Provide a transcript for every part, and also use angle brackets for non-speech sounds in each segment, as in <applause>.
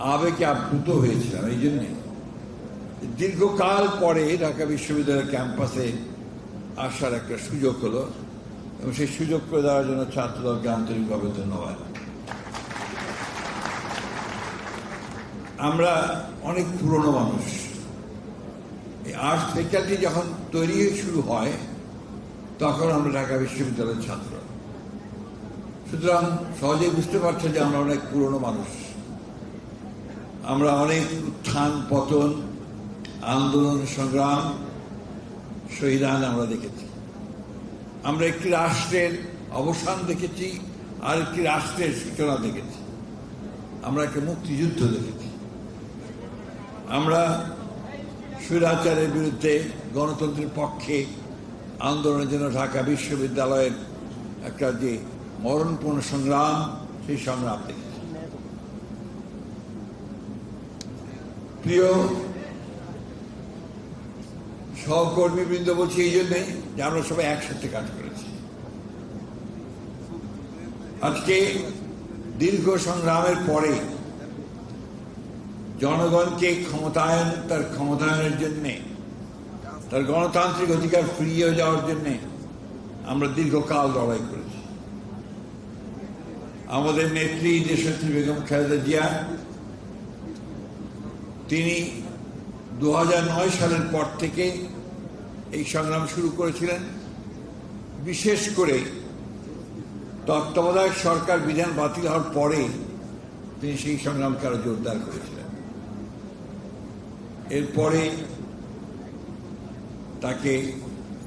আবেগে আপ্লুত হয়েছিলাম, এই জন্যে। দীর্ঘকাল পরে ঢাকা বিশ্ববিদ্যালয়ের ক্যাম্পাসে আসার একটা সুযোগ হলো, এবং সেই সুযোগ করে দেওয়ার জন্য ছাত্রদলকে আন্তরিকভাবে ধন্যবাদ। আমরা অনেক পুরনো মানুষ। এই আর্টস ফ্যাকাল্টি যখন তৈরি শুরু হয়, তখন আমরা ঢাকা বিশ্ববিদ্যালয়ের ছাত্র। সুতরাং সহজেই বুঝতে পারছ যে আমরা অনেক পুরনো মানুষ। আমরা অনেক উত্থান, পতন, আন্দোলন, সংগ্রাম, শহীদান আমরা দেখেছি। আমরা একটি রাষ্ট্রের অবসান দেখেছি, আর একটি রাষ্ট্রের সূচনা দেখেছি। আমরা একটা মুক্তিযুদ্ধ দেখেছি। আমরা স্বৈরাচারের বিরুদ্ধে গণতন্ত্রের পক্ষে আন্দোলনের জন্য ঢাকা বিশ্ববিদ্যালয়ের একটা যে মরণপূর্ণ সংগ্রাম, সেই সংগ্রাম দেখেছি। প্রিয় সহকর্মীবৃন্দ বলছি, এই জন্যে যে আমরা সবাই একসাথে কাজ করেছি। আজকে দীর্ঘ সংগ্রামের পরে জনগণকে ক্ষমতায়ন, তার ক্ষমতায়নের জন্যে, তার গণতান্ত্রিক অধিকার ফিরিয়ে যাওয়ার জন্যে আমরা দীর্ঘকাল লড়াই করেছি। আমাদের নেত্রী দেশনেত্রী বেগম খালেদা জিয়া তিনি দু হাজার নয় সালের পর থেকে এই সংগ্রাম শুরু করেছিলেন। বিশেষ করে তত্ত্বাবধায়ক সরকার বিধান বাতিল হওয়ার পরে তিনি সেই সংগ্রামকে আরও জোরদার করেছিলেন। এরপরে তাকে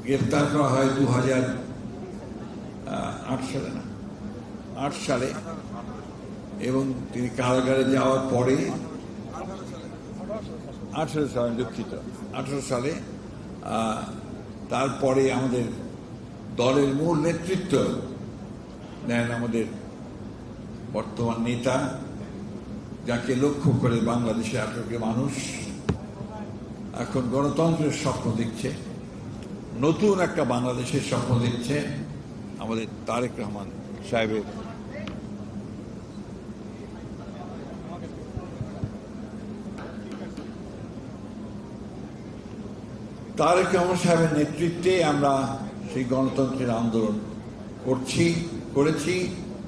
গ্রেফতার করা হয় দু হাজার আট সালে না, আট সালে এবং তিনি কারাগারে যাওয়ার পরে আঠেরো সালে দুঃখিত। আঠেরো সালে তারপরে আমাদের দলের মূল নেতৃত্ব নেন আমাদের বর্তমান নেতা, যাকে লক্ষ্য করে বাংলাদেশে আটকে মানুষ, এখন গণতন্ত্রের স্বপ্ন দেখছে, নতুন একটা বাংলাদেশের স্বপ্ন দেখছে আমাদের তারেক রহমান সাহেবের তারেক রহমান সাহেবের নেতৃত্বে আমরা সেই গণতন্ত্রের আন্দোলন করছি, করেছি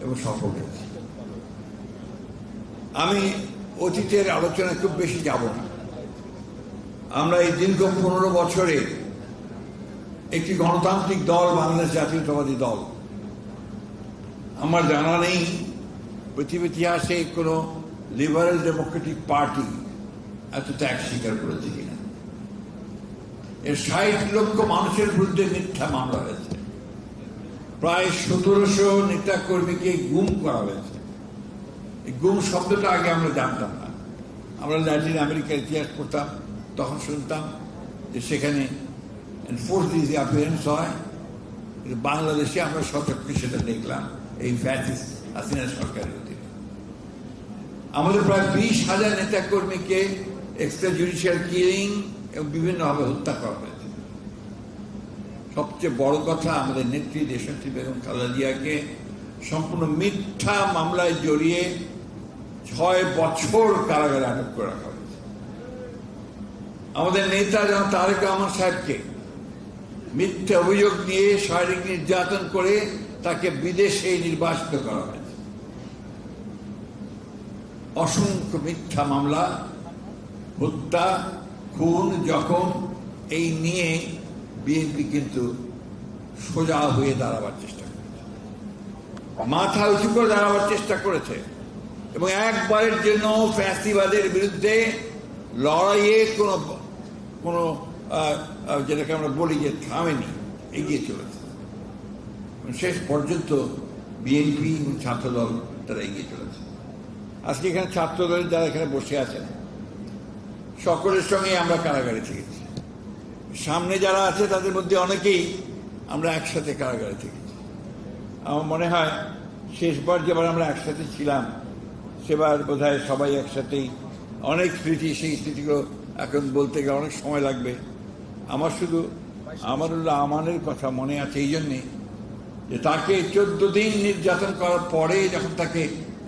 এবং সফল হয়েছি। আমি অতীতের আলোচনায় খুব বেশি যাব না। আমরা এই দীর্ঘ পনেরো বছরে একটি গণতান্ত্রিক দল, বাংলাদেশ জাতীয়তাবাদী দল। আমার জানা নেই, পৃথিবীর ইতিহাসে কোনো লিবারেল ডেমোক্রেটিক পার্টি এত ত্যাগ স্বীকার করেছে এর ষাট লক্ষ মানুষের বিরুদ্ধে মিথ্যা মামলা হয়েছে। প্রায় সতেরোশো নেতা কর্মীকে গুম করা হয়েছে। এই গুম শব্দটা আগে আমরা জানতাম না। আমরা ল্যাটিন আমেরিকার ইতিহাস পড়তাম, তখন শুনতাম যে সেখানে ফোর্স ডিজ হয় বাংলাদেশে আমরা সচক্ষে সেটা দেখলাম, এই ফ্যাসিস হাসিনা সরকারের অধীনে। আমাদের প্রায় বিশ হাজার নেতা কর্মীকে এক্সট্রা জুডিশিয়াল কিলিং এবং বিভিন্নভাবে হত্যা করা হয়েছে। সবচেয়ে বড় কথা আমাদের নেত্রী দেশনেত্রী বেগম খালেদা জিয়াকে সম্পূর্ণ মিথ্যা মামলায় জড়িয়ে ছয় বছর কারাগারে আটক করে রাখা হয়েছে। আমাদের নেতা যেমন তারেক রহমান সাহেবকে মিথ্যা অভিযোগ দিয়ে শারীরিক নির্যাতন করে তাকে বিদেশে নির্বাসিত করা হয়েছে। অসংখ্য মিথ্যা মামলা, হত্যা খুন জখম এই নিয়ে বিএনপি কিন্তু সোজা হয়ে দাঁড়াবার চেষ্টা করেছে। মাথা উঁচু করে দাঁড়াবার চেষ্টা করেছে। এবং একবারের জন্য ফ্যাসিবাদের বিরুদ্ধে লড়াইয়ে কোনো কোনো যেটাকে আমরা বলি যে থামেনি, এগিয়ে চলেছে। শেষ পর্যন্ত বিএনপি এবং ছাত্রদল তারা এগিয়ে চলেছে। আজকে এখানে ছাত্রদলের যারা এখানে বসে আছেন সকলের সঙ্গে আমরা কারাগারে থেকেছি। সামনে যারা আছে, তাদের মধ্যে অনেকেই আমরা একসাথে কারাগারে থেকেছি। আমার মনে হয়, শেষবার যেবার আমরা একসাথে ছিলাম, সেবার বোধ সবাই একসাথেই, অনেক স্মৃতি, সেই স্মৃতিগুলো এখন বলতে গেলে অনেক সময় লাগবে। আমার শুধু আমারুল্লাহ আমানের কথা মনে আছে এই জন্যে যে তাকে চোদ্দ দিন নির্যাতন করার পরে যখন তাকে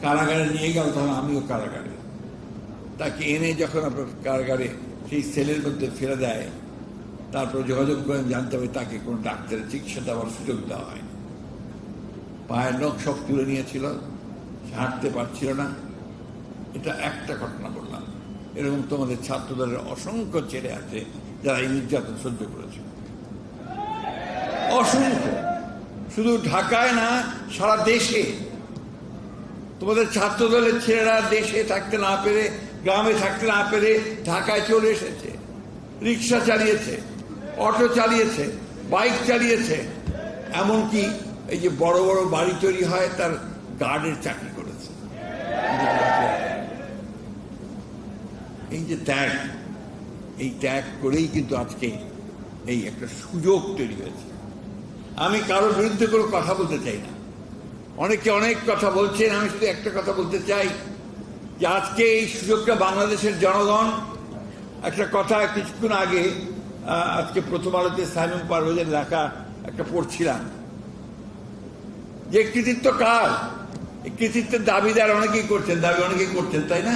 কারাগারে নিয়ে গেল, তখন আমিও কারাগারে। তাকে এনে যখন আপনার কারাগারে সেই সেলের মধ্যে ফেলে দেয়, তারপর যোগাযোগ করেন, জানতে হবে তাকে কোনো ডাক্তারের চিকিৎসা দেওয়ার সুযোগ দেওয়া হয় পায়ের নখ সব তুলে নিয়েছিল হাঁটতে পারছিল না। এটা একটা ঘটনা বললাম। এরকম তোমাদের ছাত্রদলের অসংখ্য ছেলে আছে যারা এই নির্যাতন সহ্য করেছে। অসংখ্য। শুধু ঢাকায় না, সারা দেশে। তোমাদের ছাত্রদলের ছেলেরা দেশে থাকতে না পেরে গ্রামে থাকতে না পেরে ঢাকায় চলে এসেছে। রিক্সা চালিয়েছে, অটো চালিয়েছে, বাইক চালিয়েছে। এমনকি এই যে বড় বড় বাড়ি তৈরি হয়, তার গার্ডের চাকরি করেছে। এই যে ত্যাগ, এই ত্যাগ করেই কিন্তু আজকে এই একটা সুযোগ তৈরি হয়েছে। আমি কারোর বিরুদ্ধে কোনো কথা বলতে চাই না। অনেকে অনেক কথা বলছেন, আমি শুধু একটা কথা বলতে চাই। যে আজকে এই সুযোগটা বাংলাদেশের জনগণ, একটা কথা কিছুক্ষণ আগে আজকে প্রথম আলোতে সাইমন পারভেজের লেখা একটা পড়ছিলাম। যে কৃতিত্ব কার? কৃতিত্বের দাবিদার অনেকেই করছেন, দাবি অনেকেই করছেন, তাই না?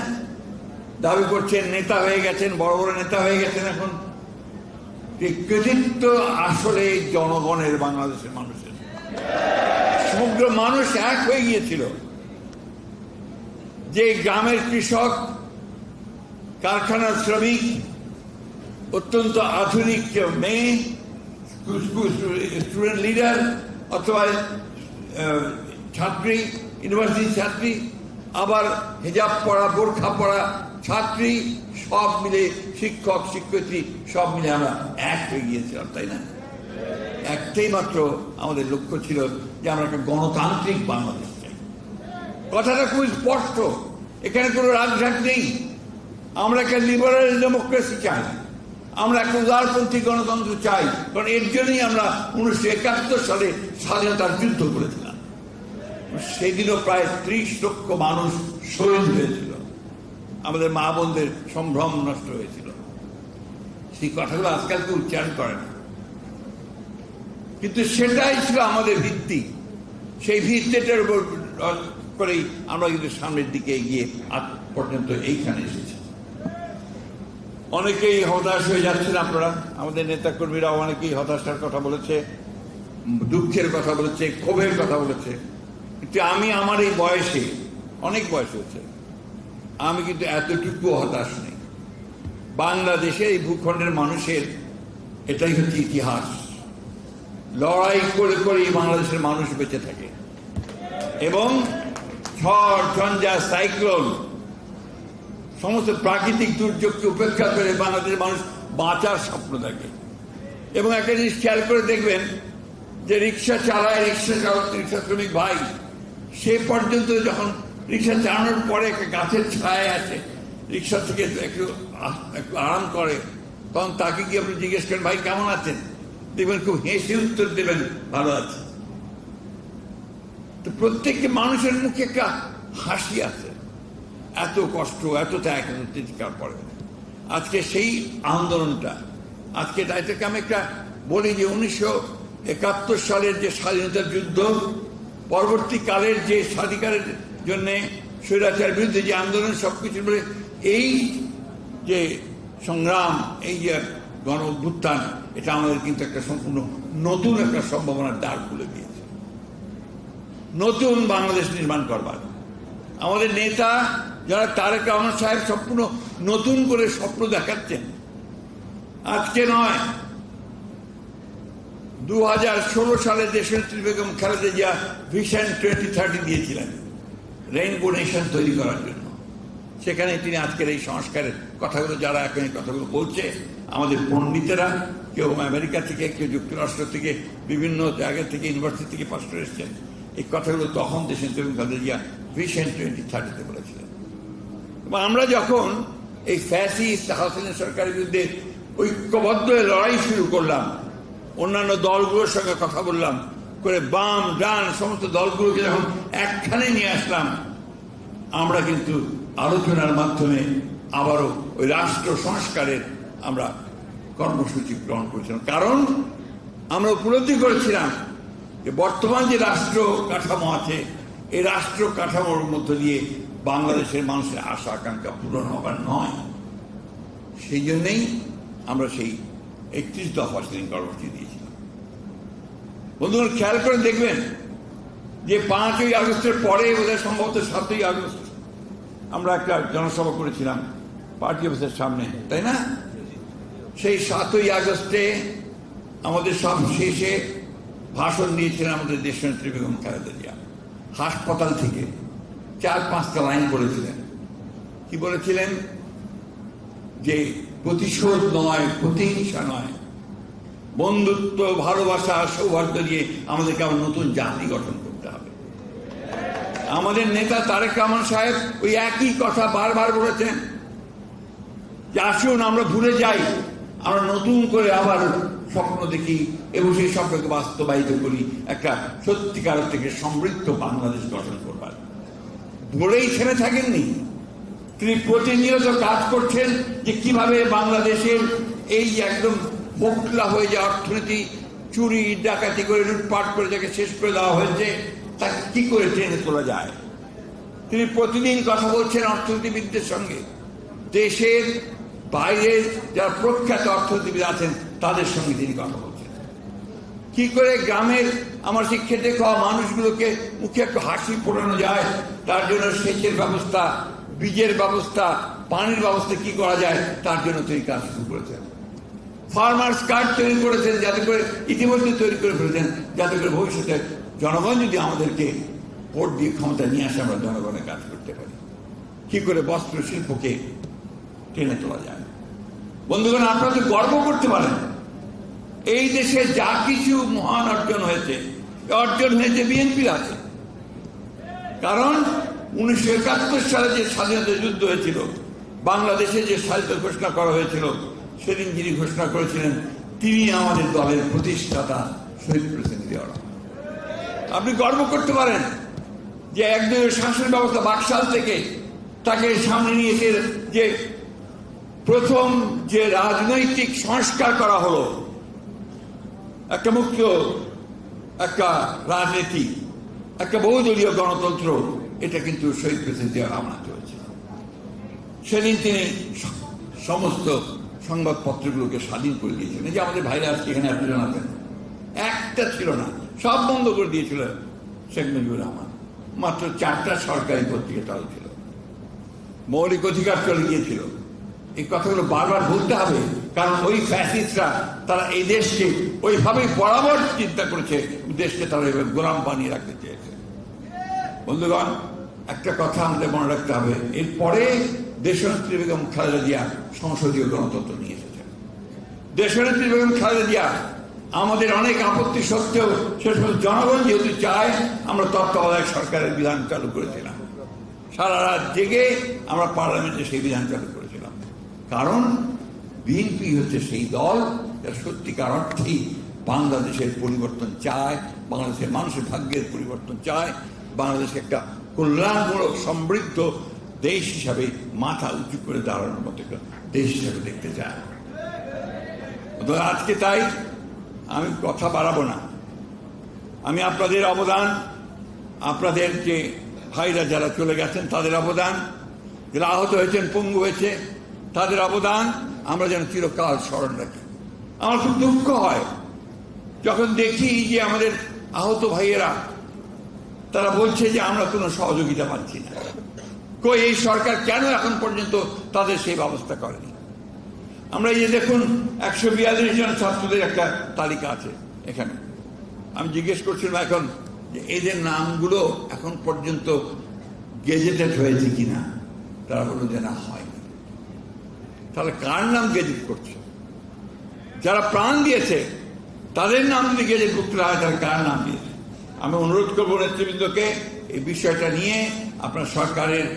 দাবি করছেন, নেতা হয়ে গেছেন, বড় বড় নেতা হয়ে গেছেন এখন। কৃতিত্ব আসলে জনগণের, বাংলাদেশের মানুষের। সমগ্র মানুষ এক হয়ে গিয়েছিল। যে গ্রামের কৃষক, কারখানার শ্রমিক, অত্যন্ত আধুনিক মেয়ে স্টুডেন্ট লিডার অথবা ছাত্রী, ইউনিভার্সিটি ছাত্রী, আবার হেজাব পড়া, বোরখা পড়া ছাত্রী, সব মিলে শিক্ষক, শিক্ষয়িত্রী, সব মিলে আমরা এক হয়ে গিয়েছিলাম, তাই না? একটাই মাত্র আমাদের লক্ষ্য ছিল যে আমরা একটা গণতান্ত্রিক বাংলাদেশ। কথাটা খুব স্পষ্ট। এখানে কোনো রাজঘাট নেই। আমরা একটা লিবারাল ডেমোক্রেসি চাই। আমরা একটা উদারপন্থী গণতন্ত্র চাই। কারণ এর জন্যই আমরা উনিশশো একাত্তর সালে স্বাধীনতার যুদ্ধ করেছিলাম। সেদিনও প্রায় ত্রিশ লক্ষ মানুষ শহীদ হয়েছিল। আমাদের মা বোনদের সম্ভ্রম নষ্ট হয়েছিল। সেই কথাগুলো আজকাল কেউ উচ্চারণ করে না। কিন্তু সেটাই ছিল আমাদের ভিত্তি। সেই ভিত্তিটার উপর করেই আমরা কিন্তু সামনের দিকে এগিয়ে আজ পর্যন্ত এইখানে এসেছি। অনেকেই হতাশ হয়ে যাচ্ছেন আপনারা। আমাদের নেতাকর্মীরা অনেকেই হতাশার কথা বলেছে, দুঃখের কথা বলেছে, ক্ষোভের কথা বলেছে। কিন্তু আমি আমার এই বয়সে, অনেক বয়স হয়েছে, আমি কিন্তু এতটুকু হতাশ নেই। বাংলাদেশে এই ভূখণ্ডের মানুষের এটাই হচ্ছে ইতিহাস। লড়াই করে করে বাংলাদেশের মানুষ বেঁচে থাকে। এবং ঝড়, ঝঞ্ঝা, সাইক্লোন, সমস্ত প্রাকৃতিক দুর্যোগকে উপেক্ষা করে বাংলাদেশের মানুষ বাঁচার স্বপ্ন থাকে এবং একটা জিনিস খেয়াল করে দেখবেন যে রিক্সা চালায় রিক্সা চালক, রিক্সা শ্রমিক ভাই, সে পর্যন্ত যখন রিক্সা চালানোর পরে একটা গাছের ছায় আছে, রিক্সা থেকে একটু একটু আরাম করে, তখন তাকে কি আপনি জিজ্ঞেস করেন, ভাই, কেমন আছেন? দেখবেন খুব হেসে উত্তর দেবেন, ভালো আছে। তো প্রত্যেকটি মানুষের মুখে একটা হাসি আছে। এত কষ্ট, এত ত্যাগ এত চিৎকার পড়ে আজকে সেই আন্দোলনটা, আজকে এটাকে আমি একটা বলি যে উনিশশো একাত্তর সালের যে স্বাধীনতার যুদ্ধ, পরবর্তীকালের যে স্বাধিকারের জন্য স্বৈরাচার বিরুদ্ধে যে আন্দোলন সব সবকিছু বলে এই যে সংগ্রাম, এই যে গণ অভ্যুত্থান এটা আমাদের কিন্তু একটা সম্পূর্ণ নতুন একটা সম্ভাবনার দ্বার খুলে দিয়েছে। নতুন বাংলাদেশ নির্মাণ করবার। আমাদের নেতা যারা তারেক রহমান সাহেব সম্পূর্ণ নতুন করে স্বপ্ন দেখাচ্ছেন। আজকে নয়। দু সালে দেশনেত্রী Begum Khaleda Zia vision twenty thirty দিয়েছিলেন, রেইনবো নেশন তৈরি করার জন্য। সেখানে তিনি আজকের এই সংস্কারের কথাগুলো, যারা এখন এই কথাগুলো বলছে, আমাদের পণ্ডিতেরা, কেউ আমেরিকা থেকে, কেউ যুক্তরাষ্ট্র থেকে, বিভিন্ন জায়গা থেকে, ইউনিভার্সিটি থেকে পাশ করে এসছেন। এই কথাগুলো তখন দেশের বেগম খালেদা জিয়া ভিশন টোয়েন্টি থার্টিতে বলেছিলেন। এবং আমরা যখন এই ফ্যাসিস্ট হাসিনা সরকারের বিরুদ্ধে ঐক্যবদ্ধ লড়াই শুরু করলাম, অন্যান্য দলগুলোর সঙ্গে কথা বললাম, করে বাম, ডান, সমস্ত দলগুলোকে যখন একখানে নিয়ে আসলাম, আমরা কিন্তু আলোচনার মাধ্যমে আবারও ওই রাষ্ট্র সংস্কারের আমরা কর্মসূচি গ্রহণ করেছিলাম। কারণ আমরা উপলব্ধি করেছিলাম যে বর্তমান যে রাষ্ট্র কাঠামো আছে, এই রাষ্ট্র কাঠামোর মধ্য দিয়ে বাংলাদেশের মানুষের আশা আকাঙ্ক্ষা পূরণ হবার নয়। সেই জন্যেই আমরা সেই একত্রিশ দফা সেদিন কর্মসূচি দিয়েছিলাম। বন্ধুরা খেয়াল করে দেখবেন যে পাঁচই আগস্টের পরে বোধহয় সম্ভবত সাতই আগস্ট আমরা একটা জনসভা করেছিলাম পার্টি অফিসের সামনে, তাই না? সেই সাতই আগস্টে আমাদের সব শেষে ভাষণ দিয়েছিলেন আমাদের দেশনেত্রী বেগম খালেদা জিয়া। হাসপাতাল থেকে চার পাঁচটা লাইন বলেছিলেন কি বলেছিলেন? যে প্রতিশোধ নয়, প্রতিহিংসা নয়। বন্ধুত্ব, ভালোবাসা সৌভাগ্য দিয়ে আমাদেরকে আবার নতুন জাতি গঠন করতে হবে। আমাদের নেতা তারেক রহমান সাহেব ওই একই কথা বারবার বলেছেন যে, আসুন আমরা ভুলে যাই, আমরা নতুন করে আবার স্বপ্ন দেখি এবং সেই স্বপ্নকে বাস্তবায়িত করি, একটা সত্যিকার থেকে সমৃদ্ধ বাংলাদেশ গঠন করবার। বলেই ছেড়ে থাকেননি। তিনি প্রতিনিয়ত কাজ করছেন যে কীভাবে বাংলাদেশের এই একদম মোকলা হয়ে যাওয়া অর্থনীতি চুরি, ডাকাতি করে লুটপাট করে যাকে শেষ করে দেওয়া হয়েছে, তাকে কি করে টেনে তোলা যায়? তিনি প্রতিদিন কথা বলছেন অর্থনীতিবিদদের সঙ্গে। দেশের বাইরের যারা প্রখ্যাত অর্থনীতিবিদ আছেন, তাদের সঙ্গে তিনি কথা কি করে গ্রামের আমার সেই খেটে খাওয়া মানুষগুলোকে মুখে একটু হাসি ফোটানো যায়? তার জন্য সেচের ব্যবস্থা, বীজের ব্যবস্থা, পানির ব্যবস্থা কি করা যায়? তার জন্য তিনি কাজ শুরু করেছেন। ফার্মার্স কার্ড তৈরি করেছেন যাতে করে ইতিমধ্যে তৈরি করে ফেলেছেন, যাতে করে ভবিষ্যতে জনগণ যদি আমাদেরকে ভোট দিয়ে ক্ষমতা নিয়ে আসে, আমরা জনগণের কাজ করতে পারি। কি করে বস্ত্র শিল্পকে টেনে তোলা যায়? বন্ধুগণ, আপনারা তো গর্ব করতে পারেন। এই দেশে যা কিছু মহান অর্জন হয়েছে অর্জন হয়েছে বিএনপির আছে কারণ উনিশশো একাত্তর সালে যে স্বাধীনতা যুদ্ধ হয়েছিল, বাংলাদেশে যে স্বাধীনতা ঘোষণা করা হয়েছিল, সেদিন যিনি ঘোষণা করেছিলেন, তিনি আমাদের দলের প্রতিষ্ঠাতা শহীদ প্রেসিডেন্ট আপনি গর্ব করতে পারেন যে একদিনের শাসন ব্যবস্থা বাকশাল থেকে তাকে সামনে নিয়ে এসে যে প্রথম যে রাজনৈতিক সংস্কার করা হলো একটা মুক্ত একটা রাজনীতি, একটা বহুদলীয় গণতন্ত্র, এটা কিন্তু শহীদ প্রেসিডেন্ট জিয়া রহমান হয়েছে সেদিন তিনি সমস্ত সংবাদপত্রগুলোকে স্বাধীন করে দিয়েছিলেন। যে আমাদের ভাইরা আজকে এখানে আপনি জানাতেন একটা ছিল না, সব বন্ধ করে দিয়েছিল শেখ মুজিবুর রহমান। মাত্র চারটা সরকারি পত্রিকা চালু ছিল। মৌলিক অধিকার চলে গিয়েছিল। এই কথাগুলো বারবার বলতে হবে। কারণ ওই ফ্যাসিস্টরা তারা এই দেশকে ওইভাবে বরাবর চিন্তা করেছে, দেশকে তারা এবার গোলাম বানিয়ে রাখতে চেয়েছে। বন্ধুগণ, একটা কথা আমাদের মনে রাখতে হবে। এরপরে দেশনেত্রী বেগম খালেদা জিয়া সংসদীয় গণতন্ত্র নিয়ে এসেছেন। দেশনেত্রী বেগম খালেদা জিয়া, আমাদের অনেক আপত্তি সত্ত্বেও সে সময় জনগণ যেহেতু চায়, আমরা তত্ত্বাবধায়ক সরকারের বিধান চালু করেছিলাম। সারা রাত জেগে আমরা পার্লামেন্টে সেই বিধান চালু করেছিলাম। কারণ বিএনপি হচ্ছে সেই দল যারা সত্যিকার অর্থেই বাংলাদেশের পরিবর্তন চায়, বাংলাদেশের মানুষের ভাগ্যের পরিবর্তন চায়, বাংলাদেশ একটা কল্যাণমূলক, সমৃদ্ধ দেশ হিসাবে মাথা উঁচু করে দাঁড়ানোর মতো একটা দেশ হিসাবে দেখতে চায়। আজকে তাই আমি কথা বাড়াবো না। আমি আপনাদের অবদান, আপনাদের যে ভাইরা যারা চলে গেছেন তাদের অবদান, যারা আহত হয়েছেন, পঙ্গু হয়েছে, তাদের অবদান আমরা যেন চিরকাল স্মরণ রাখি। আমার খুব দুঃখ হয় যখন দেখি যে আমাদের আহত ভাইয়েরা, তারা বলছে যে আমরা কোনো সহযোগিতা পাচ্ছি না। কই এই সরকার কেন এখন পর্যন্ত তাদের সেই ব্যবস্থা করেনি? আমরা এই যে দেখুন, একশো বিয়াল্লিশ জন ছাত্রদের একটা তালিকা আছে এখানে। আমি জিজ্ঞেস করছিলাম এখন যে এদের নামগুলো এখন পর্যন্ত গেজেটেড হয়েছে কিনা? তারা বলল যে না, হয়নি। তাহলে কার নাম গেজেট করছে? যারা প্রাণ দিয়েছে, তাদের নাম যদি গেজেট করতে হয়, তাহলে কার নাম দিয়েছে? আমি অনুরোধ করব নেতৃবৃন্দকে এই বিষয়টা নিয়ে আপনার সরকারের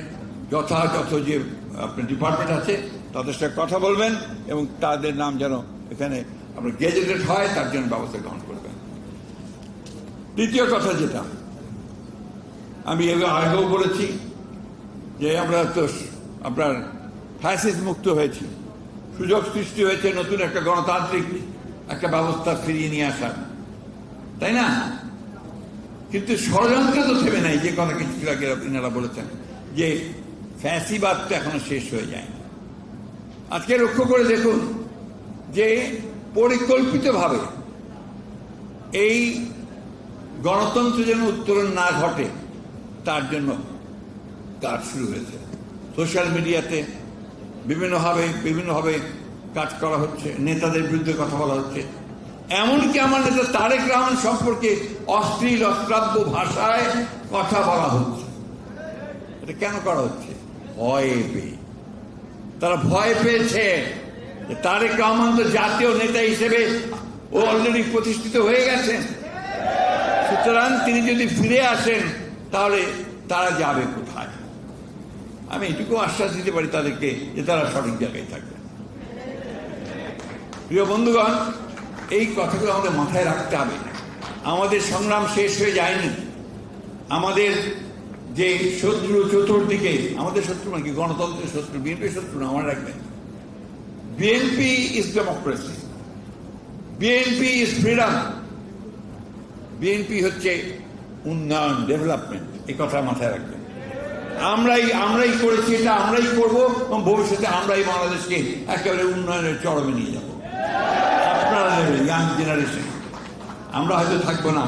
যথাযথ যে, আপনার ডিপার্টমেন্ট আছে, তাদের সাথে কথা বলবেন এবং তাদের নাম যেন এখানে আপনার গেজেটেড হয়, তার জন্য ব্যবস্থা গ্রহণ করবেন। দ্বিতীয় কথা যেটা, আমি এবার আগেও বলেছি যে আমরা তো আপনার ফ্যাসিস মুক্ত হয়েছে। সুযোগ সৃষ্টি হয়েছে নতুন একটা গণতান্ত্রিক একটা ব্যবস্থা ফিরিয়ে নিয়ে আসার। তাই না? কিন্তু ষড়যন্ত্র তো থেমে নাই, যে কথা কিছু আগে ইনারা বলেছেন যে ফ্যাসিবাদ তো এখনও শেষ হয়ে যায়নি। আজকে লক্ষ্য করে দেখুন যে পরিকল্পিতভাবে এই গণতন্ত্র যেন উত্তরণ না ঘটে, তার জন্য কাজ শুরু হয়েছে। সোশ্যাল মিডিয়াতে বিভিন্নভাবে বিভিন্নভাবে কাজ করা হচ্ছে, নেতাদের বিরুদ্ধে কথা বলা হচ্ছে। এমনকি আমার নেতা তারেক রহমান সম্পর্কে অশ্লীল, অশ্রাব্য ভাষায় কথা বলা হচ্ছে। এটা কেন করা হচ্ছে? ভয়ে পেয়ে। তারা ভয় পেয়েছে তারেক রহমান তো জাতীয় নেতা হিসেবে ও অলরেডি প্রতিষ্ঠিত হয়ে গেছেন। সুতরাং তিনি যদি ফিরে আসেন, তাহলে তারা যাবে কোথায়? আমি এটুকু আশ্বাস দিতে পারি তাদেরকে যে তারা সঠিক জায়গায় থাকবে। প্রিয় বন্ধুগণ, এই কথাগুলো আমাদের মাথায় রাখতে হবে। আমাদের সংগ্রাম শেষ হয়ে যায়নি। আমাদের যে শত্রু চতুর্দিকে, আমাদের শত্রু নাকি গণতন্ত্রের শত্রু বিএনপি শত্রু না আমার রাখবেন। BNP is democracy BNP is freedom BNP হচ্ছে উন্নয়ন ডেভেলপমেন্ট এই কথা মাথায় রাখবেন। আমরাই আমরাই করেছি এটা, আমরাই করব, এবং ভবিষ্যতে আমরাই বাংলাদেশকে একেবারে উন্নয়নের চরমে নিয়ে যাব। আপনারা নেবেন ইয়াং জেনারেশন আমরা হয়তো থাকব না,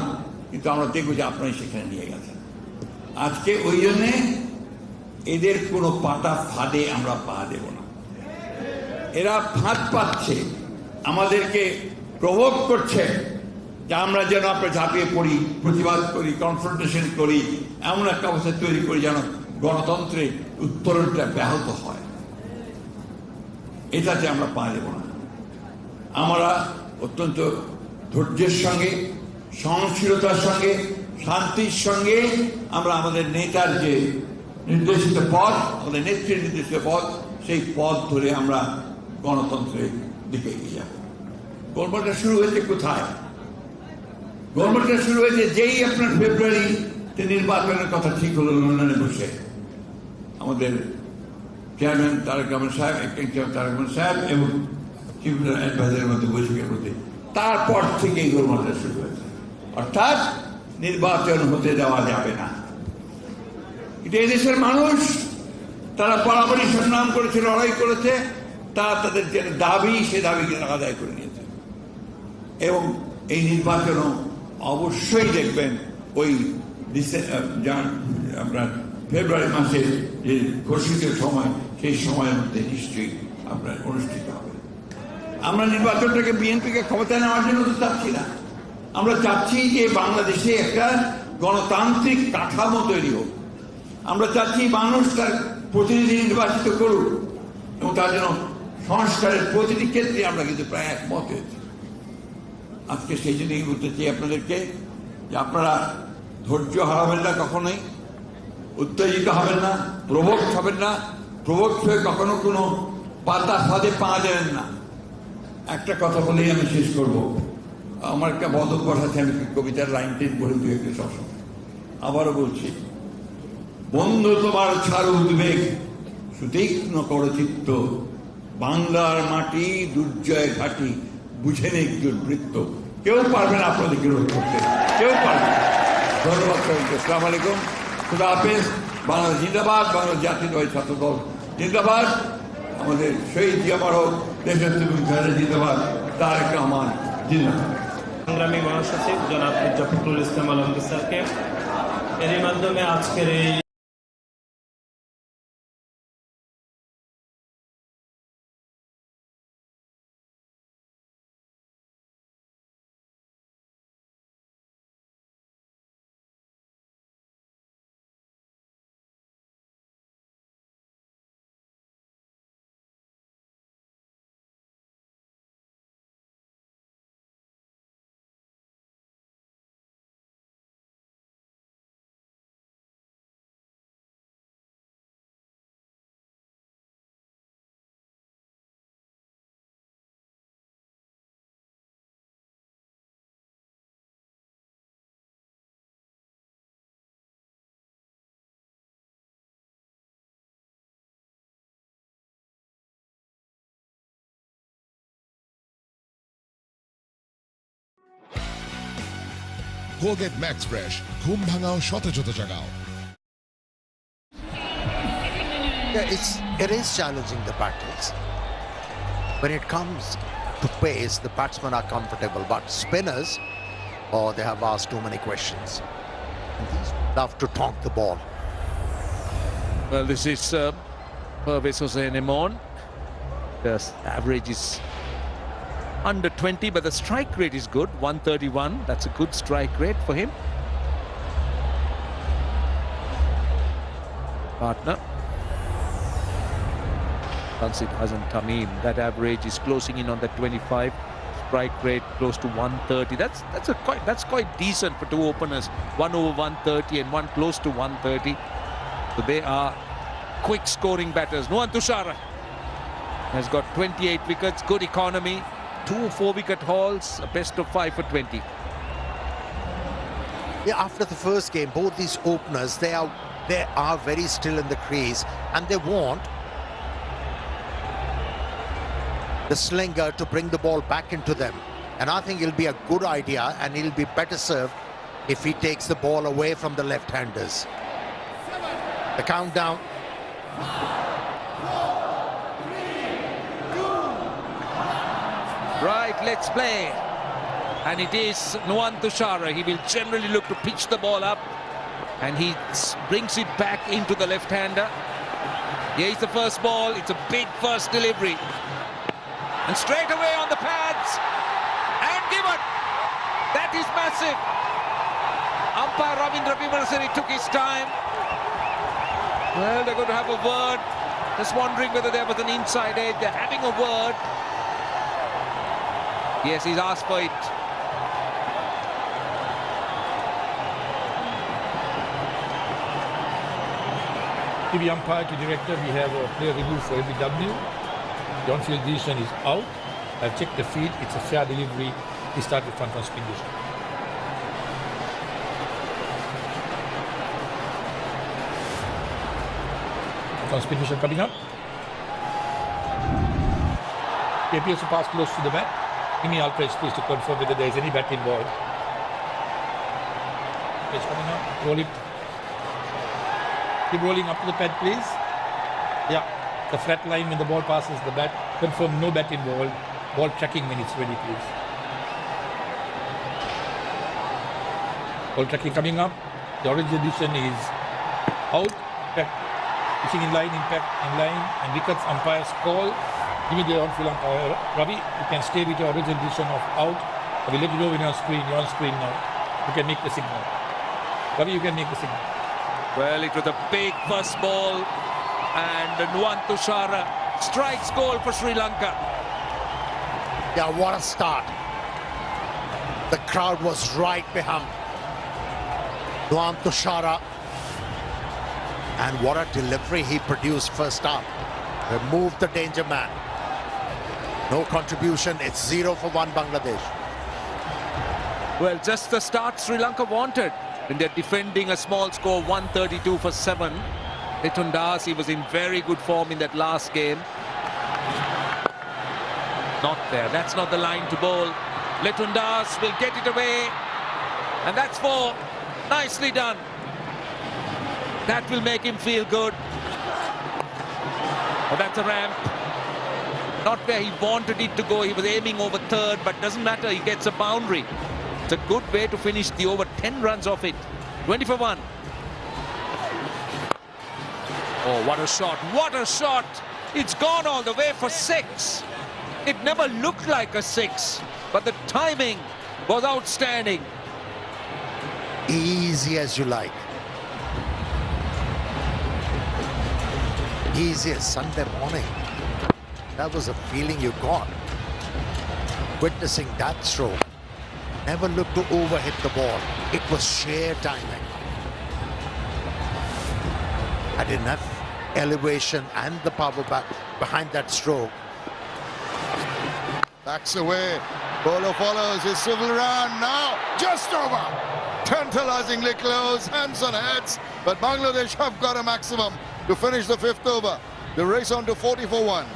কিন্তু আমরা দেখব যে আপনারাই সেখানে নিয়ে গেছেন। আজকে ওই জন্যে এদের কোনো পাতা ফাঁদে আমরা পা দেব না। এরা ফাঁদ পাচ্ছে, আমাদেরকে প্রভোগ করছে, যে আমরা যেন আমরা ঝাঁপিয়ে পড়ি, প্রতিবাদ করি কনফ্রন্টেশন করি, এমন একটা অবস্থা তৈরি করি যেন গণতন্ত্রে উত্তরণটা ব্যাহত হয়। এটাতে আমরা পা দেব না। আমরা অত্যন্ত ধৈর্যের সঙ্গে, সহনশীলতার সঙ্গে, শান্তির সঙ্গে আমরা আমাদের নেতার যে নির্দেশিত পথ, আমাদের নেত্রীর নির্দেশিত পথ, সেই পথ ধরে আমরা গণতন্ত্রের দিকে এগিয়ে যাব। গল্পটা শুরু হয়েছে কোথায়? গল্পটা শুরু হয়েছে যেই আপনার ফেব্রুয়ারিতে নির্বাচনের কথা ঠিক হলো লন্ডনে বসে। আমাদের চেয়ারম্যান তারেক রহমান সাহেব একজন তারেক রহমান সাহেব এবং চিফ অ্যাডভাইজারের মধ্যে বৈঠকের মধ্যে তারপর থেকেই গোলমালটা শুরু হয়েছে। অর্থাৎ নির্বাচন হতে দেওয়া যাবে না। এটা এদেশের মানুষ, তারা বরাবরই সংগ্রাম করেছে, লড়াই করেছে, তারা তাদের যে দাবি, সে দাবিকে আদায় করে নিয়েছে। এবং এই নির্বাচনও অবশ্যই দেখবেন ওই আপনার ফেব্রুয়ারি মাসের যে ঘোষিত সময়, সেই সময়ের মধ্যে নিশ্চয়ই আপনার অনুষ্ঠিত হবে। আমরা নির্বাচনটাকে বিএনপিকে ক্ষমতায় নেওয়ার জন্য তো চাচ্ছি না। আমরা চাচ্ছি যে বাংলাদেশে একটা গণতান্ত্রিক কাঠামো তৈরি হোক। আমরা চাচ্ছি মানুষ তার প্রতিনিধি নির্বাচিত করুক এবং তার জন্য সংস্কারের প্রতিটি ক্ষেত্রে আমরা কিন্তু প্রায় একমত হয়েছি। আজকে সেই জন্যই বলতে চাই আপনাদেরকে, যে আপনারা ধৈর্য হারাবেন না কখনোই উত্তেজিত হবেন না প্রভোগ হবেন না প্রভোগ হয়ে কখনো কোনো পাতা ফাঁদে পা দেবেন না। একটা কথা বলেই আমি শেষ করব। আমার একটা বদভ্যাস আছে আমি কবিতার লাইনটি বলে দিয়ে একটু সবসময়। আবারও বলছি, বন্ধু তোমার ছাড় উদ্বেগ, সুতীক্ষ্ণ কর চিত্ত। বাংলার মাটি দুর্জয় ঘাটি, বুঝে নেই দুর্বৃত্ত কেউ পারবে না আপনাদেরকে রোধ করতে। কেউ পারবে। ধন্যবাদ আসসালামু আলাইকুম। খুদা বাংলাদেশ জিন্দাবাদ, বাংলাদেশ জাতীয়তাবাদী ছাত্র দল জিন্দাবাদ। আমাদের শহীদ জিয়ামার হোক, দেশের জিন্দাবাদ তারেক রহমান জিন্দাবাদ। সংগ্রামী মহাসচিব জনাব ফখরুল ইসলাম আলমগীর স্যারকে। এরই মাধ্যমে আজকের এই কোলগেট ম্যাক্স ফ্রেশ ঘুম ভাঙাও সতেজতা জাগাও Yeah, it's it is challenging the batters. When it comes to pace, the batsmen are comfortable, but spinners, oh, they have asked too many questions. And these love to tonk the ball. Well, this is uh, Pervez Hossein Imon. The s- average is under 20, but the strike rate is good 131. That's a good strike rate for him. Partner. Tansit Hassan Tamim. That average is closing in on the 25. Strike rate close to 130. That's that's a quite that's quite decent for two openers. One over 130 and one close to 130. So they are quick scoring batters. Nuan Tushara has got 28 wickets, good economy, two four wicket hauls, a best of five for 20. Yeah, after the first game, both these openers they are they are very still in the crease, and they want the slinger to bring the ball back into them. And I think it'll be a good idea, and he'll be better served if he takes the ball away from the left-handers. The countdown. Right, let's play. And it is Nuan Tushara. He will generally look to pitch the ball up. And he brings it back into the left-hander. Here's the first ball. It's a big first delivery. And straight away on the pads. And given. That is massive. Umpire Ravindra Vimalasiri took his time. Well, they're going to have a word. Just wondering whether there was an inside edge. They're having a word. Yes, he's asked for it. TV umpire to director, we have a player review for LBW. The on-field decision is out. I've checked the feed. It's a fair delivery. He started front on spin decision. Front on spin decision coming up. To pass close to the bat. Imi Alpres please to confirm whether there is any bat involved. Pitch coming up. Roll it Keep rolling up to the pad, please. Yeah, the flat line when the ball passes the bat. Confirm no bat involved. Ball tracking when it's ready, please. Ball tracking coming up. The orange edition is out. Pitching in line, impact in line, and wickets umpires call. Give me the on-field umpire. Uh, Ravi, you can stay with your original decision of out. I will let you know when you're on screen. You're on screen now. You can make the signal. Ravi, you can make the signal. Well, it was a big first ball, and Nuan Tushara uh, strikes goal for Sri Lanka. Yeah, what a start. The crowd was right behind Luan Tushara. Uh, and what a delivery he produced first up. Removed the danger man. No contribution. It's zero for one Bangladesh. Well, just the start Sri Lanka wanted when they're defending a small score 132 for 7. Litundas, he was in very good form in that last game. Not there. That's not the line to bowl. Litundas will get it away. And that's four. Nicely done. That will make him feel good. Oh, that's a ramp. Not where he wanted it to go. He was aiming over third, but doesn't matter. He gets a boundary. It's a good way to finish the over. 10 runs off it. 20 for 1. Oh, what a shot. What a shot. It's gone all the way for six. It never looked like a six, but the timing was outstanding. Easy as you like. Easy as Sunday morning. That was a feeling you got. Witnessing that stroke. Never looked to overhit the ball. It was sheer timing. Had enough elevation and the power back behind that stroke. Backs away. Bowler follows. His swivel round now. Just over. Tantalizingly close. Hands on heads. But Bangladesh have got a maximum to finish the fifth over. The race on to 40 for 1.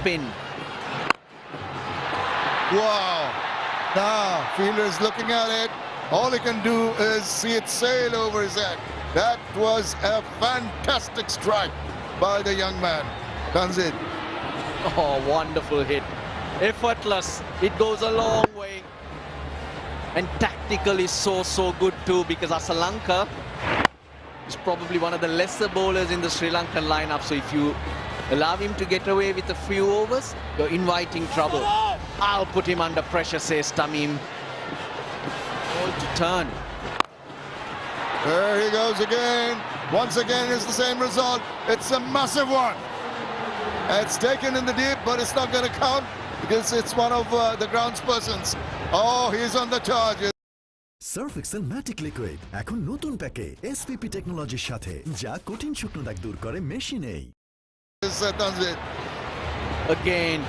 Spin. Wow. Now, fielder is looking at it. All he can do is see it sail over his head. That was a fantastic strike by the young man. Tanzid. <laughs> Oh, wonderful hit. Effortless. It goes a long way. And tactical is so, so good too because Asalanka is probably one of the lesser bowlers in the Sri Lankan lineup. So if you allow him to get away with a few overs, you're inviting trouble. I'll put him under pressure, says Tamim. Ball to turn. There he goes again. Once again, it's the same result. It's a massive one. It's taken in the deep, but it's not going to count because it's one of uh, the groundspersons. Oh, he's on the charge. Surf Excel matic liquid এখন নতুন প্যাকে SPP টেকনোলজির সাথে যা কঠিন শুকনো দাগ দূর করে মেশিনেই Is uh, Tanzid. uh, Again,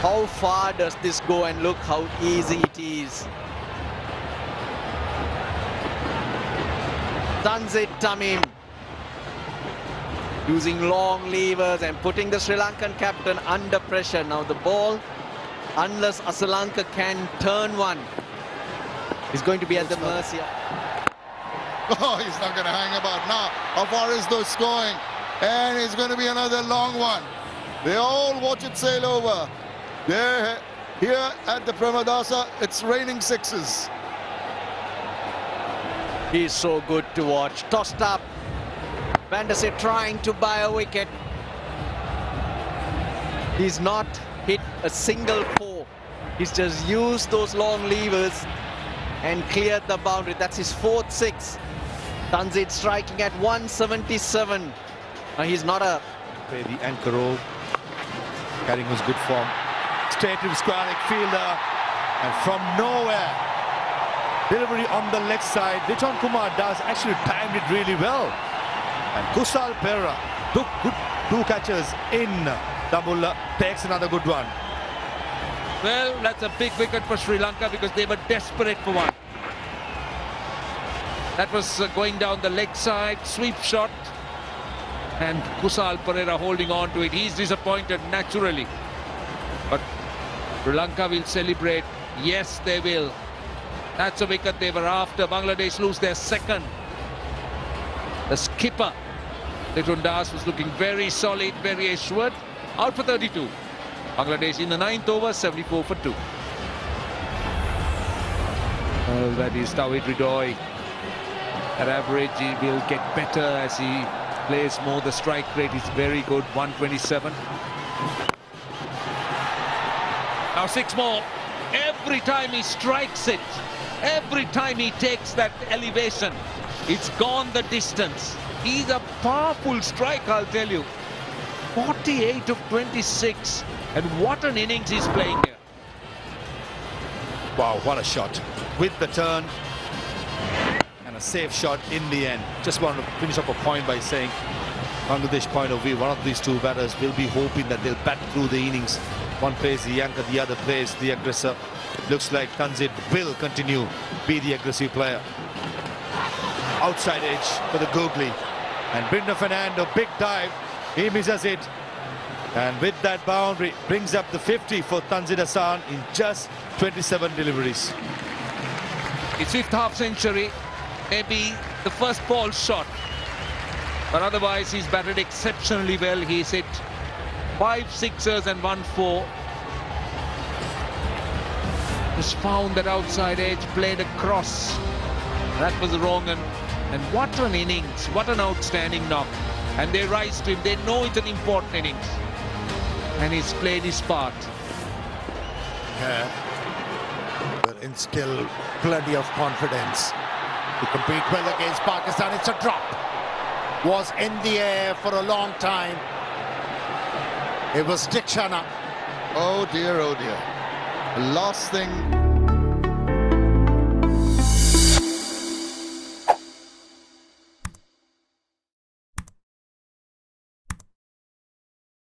how far does this go and look how easy it is. Tanzit Tamim using long levers and putting the Sri Lankan captain under pressure. Now the ball, unless Asalanka can turn one, is going to be at the mercy. of- <laughs> Oh, he's not going to hang about now. How far is this going? And it's going to be another long one. They all watch it sail over. They're here at the Pramadasa. It's raining sixes. He's so good to watch. Tossed up. Der trying to buy a wicket. He's not hit a single four. He's just used those long levers and cleared the boundary. That's his fourth six. Tanzit striking at 177. Now he's not a play the anchor role. Carrying was good form. Straight to square leg fielder. And from nowhere, delivery on the leg side. Liton Kumar does actually timed it really well. And Kusal Pera took good two catches in. Double takes another good one. Well, that's a big wicket for Sri Lanka because they were desperate for one. That was uh, going down the leg side, sweep shot. And Kusal Pereira holding on to it. He's disappointed naturally. But Sri Lanka will celebrate. Yes, they will. That's a wicket they were after. Bangladesh lose their second. The skipper, Litun Das, was looking very solid, very assured. Out for 32. Bangladesh in the ninth over, 74 for 2. Well, that is Tawid Ridoy. At average, he will get better as he plays more. The strike rate is very good, 127. Now six more. Every time he strikes it, every time he takes that elevation, it's gone the distance. He's a powerful strike, I'll tell you. 48 of 26. And what an innings he's playing here. Wow, what a shot. With the turn. And a safe shot in the end. Just want to finish up a point by saying, Bangladesh point of view, one of these two batters will be hoping that they'll bat through the innings. One plays the anchor, the other plays the aggressor. Looks like Tanzit will continue be the aggressive player. Outside edge for the googly. And Brinder Fernando, big dive. He misses it. And with that boundary, brings up the 50 for Tanzit Hassan in just 27 deliveries. It's fifth half century, maybe the first ball shot. But otherwise, he's batted exceptionally well. He's hit five sixers and one four. Just found that outside edge, played across. That was wrong. And, and what an innings, what an outstanding knock. And they rise to him. They know it's an important innings. And he's played his part. Yeah. Will instill plenty of confidence to compete well against Pakistan. It's a drop. Was in the air for a long time. It was Dick Shanna. Oh dear, oh dear. Last thing